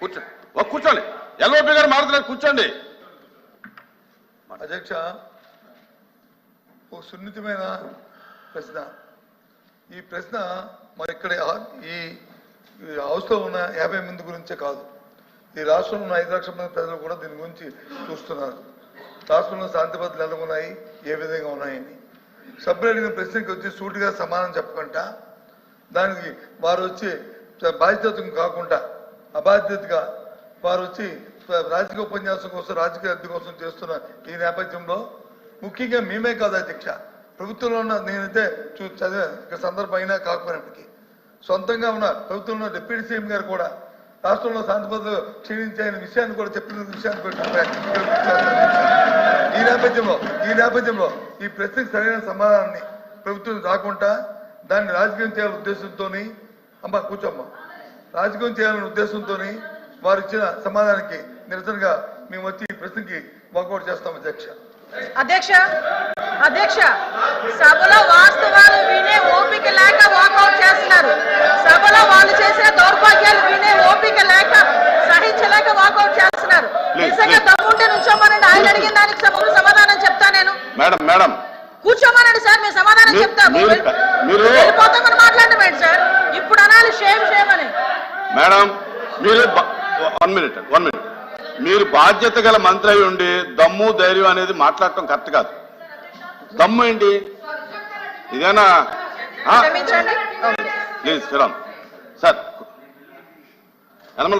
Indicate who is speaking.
Speaker 1: కూర్చో. కూర్చోండి. ఎల్ఓపి గారు మారుతున్నారు కూర్చోండి.
Speaker 2: అధ్యక్ష ఓ సున్నితమైన ప్రశ్న. ఈ ప్రశ్న మరి ఇక్కడ ఈ హౌస్లో ఉన్న యాభై మంది గురించే కాదు. ఈ రాష్ట్రంలో ఉన్న ఐదు లక్షల మంది ప్రజలు కూడా దీని గురించి చూస్తున్నారు. రాష్ట్రంలో శాంతి భద్రతలు ఎలా ఉన్నాయి? ఏ విధంగా ఉన్నాయని. సభ్యులు అడిగిన ప్రశ్నకి వచ్చి సూటిగా సమాధానం చెప్పకుండా దానికి వారు వచ్చి బాధ్యత కాకుండా అబాధ్యతగా వారు వచ్చి రాజకీయ ఉపన్యాసం కోసం రాజకీయ అద్దె కోసం చేస్తున్న ఈ నేపథ్యంలో ముఖ్యంగా మేమే కాదు అధ్యక్ష. ప్రభుత్వంలో ఉన్న నేనైతే చూ చదివా సందర్భం అయినా కాకపోయినప్పటికీ సొంతంగా ఉన్న ప్రభుత్వంలో ఉన్న డిప్యూటీ సీఎం గారు కూడా రాష్ట్రంలో శాంతి భద్రతలు క్షీణించే విషయాన్ని కూడా చెప్పిన విషయాన్ని కూడా ఈ నేపథ్యంలో ఈ నేపథ్యంలో ఈ ప్రశ్నకు సరైన సమాధానాన్ని ప్రభుత్వం రాకుండా దాన్ని రాజకీయం చేయాలనే ఉద్దేశంతో అమ్మ కూర్చోమ్మ. రాజకీయం చేయాలనే ఉద్దేశంతో వారు ఇచ్చిన సమాధానానికి నిరసనగా మేము వచ్చి ఈ ప్రశ్నకి వాకౌట్ చేస్తాం అధ్యక్ష.
Speaker 3: అధ్యక్ష అధ్యక్ష సభలో వాస్తవాలు వినే ఓపిక లేక వాకౌట్ చేస్తున్నారు. సభలో వాళ్ళు చేసే దౌర్భాగ్యాలు వినే ఓపిక లేక సహించలేక వాకౌట్ చేస్తున్నారు. నిజంగా. తప్పుంటే నుంచోమనండి. ఆయన అడిగిన దానికి సభకు సమాధానం చెప్తా నేను.
Speaker 1: Madam madam.
Speaker 3: కూర్చోమనండి సార్ మేము సమాధానం
Speaker 1: మీరు-
Speaker 3: చెప్తాము.
Speaker 1: మీరు- మేడం మీరు వన్ మినిట్ వన్ మినిట్. మీరు బాధ్యత గల మంత్రి అయి ఉండి దమ్ము ధైర్యం అనేది మాట్లాడటం కరెక్ట్ కాదు. దమ్ము ఏంటి? ఇదేనా. Please Sriram sir Yanamala